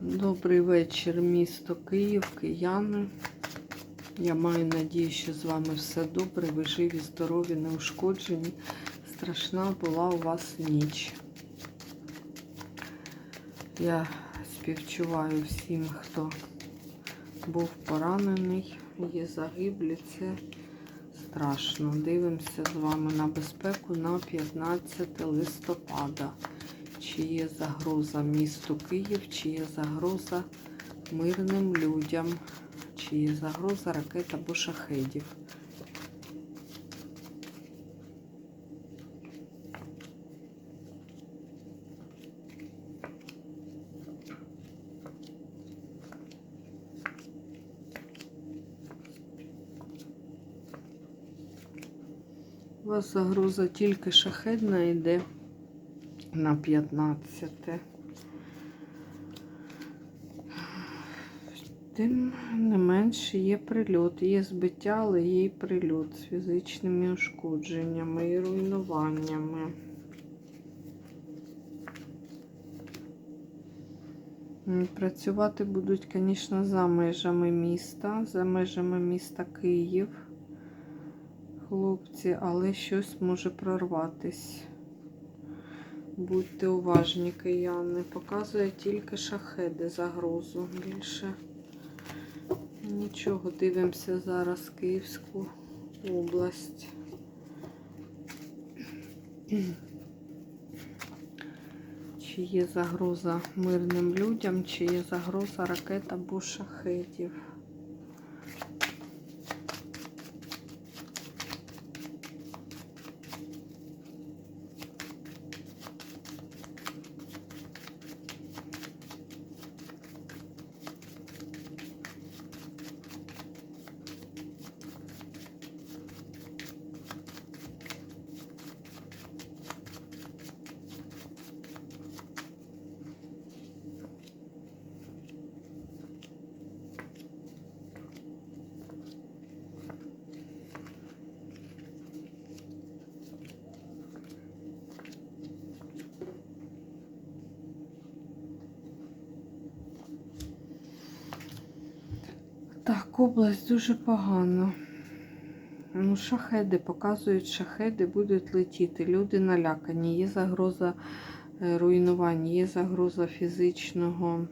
Добрий вечір, місто Київ, кияни. Я маю надію, що з вами все добре. Ви живі, здорові, неушкоджені. Страшна була у вас ніч. Я співчуваю всім, хто був поранений, є загиблі. Це страшно. Дивимося з вами на безпеку на 15 листопада. Чи є загроза місту Київ, чи є загроза мирним людям, чи є загроза ракет або шахедів. У вас загроза тільки шахедна йде на 15. Тим не менше є прильот, є збиття, але є і прильот з фізичними ушкодженнями і руйнуваннями. Працювати будуть, звісно, за межами міста, за межами міста Київ. Хлопці, але щось може прорватись. Будьте уважні, кияни. Показує тільки шахеди загрозу. Більше нічого. Дивимося зараз Київську область. Чи є загроза мирним людям, чи є загроза ракет або шахетів. Так, область дуже погано. Ну, шахеди показують, шахеди будуть летіти. Люди налякані. Є загроза е, руйнування, є загроза фізичного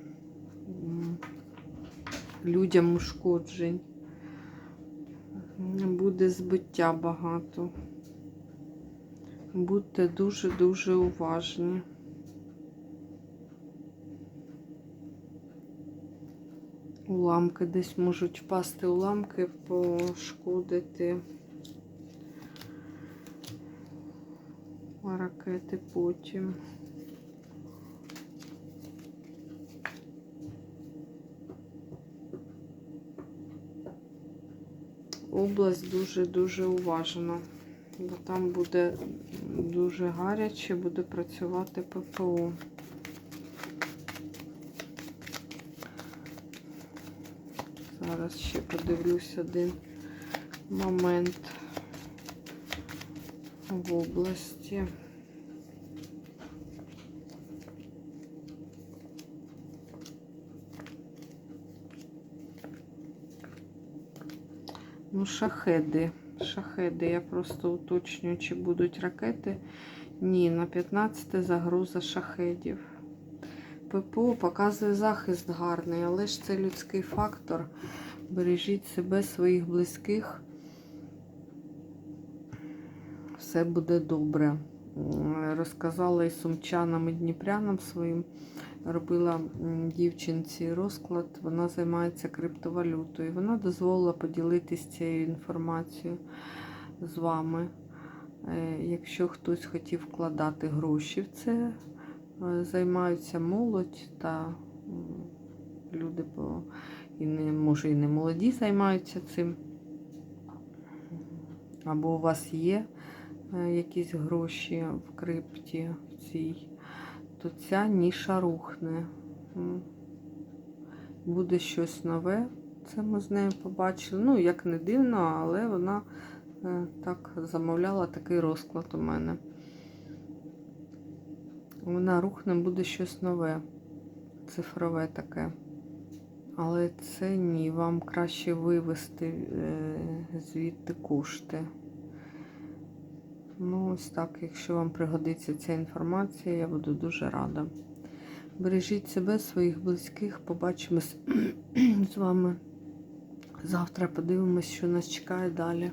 людям ушкоджень. Буде збиття багато. Будьте дуже-дуже уважні. Уламки десь можуть впасти уламки, пошкодити ракети потім. Область дуже-дуже уважна, бо там буде дуже гаряче, буде працювати ППО. Зараз ще подивлюсь один момент в області. Ну, шахеди. Шахеди. Я просто уточнюю, чи будуть ракети. Ні, на 15 загроза шахедів. ППО показує захист гарний, але ж це людський фактор. Бережіть себе, своїх близьких. Все буде добре. Розказала і сумчанам, і дніпрянам своїм. Робила дівчинці розклад, вона займається криптовалютою. Вона дозволила поділитися цією інформацією з вами. Е, Якщо хтось хотів вкладати гроші в це, займаються молодь та люди по і не може і не молоді займаються цим. Або у вас є е, якісь гроші в крипті в цій, то ця ніша рухне. Буде щось нове. Це ми з нею побачили. Ну, як не дивно, але вона е, так замовляла такий розклад у мене. Вона рухне буде щось нове. цифрове таке. Але це ні, вам краще вивести е, звідти кошти. Ну, ось так, якщо вам пригодиться ця інформація, я буду дуже рада. Бережіть себе, своїх близьких. Побачимось з вами завтра. Подивимось, що нас чекає далі.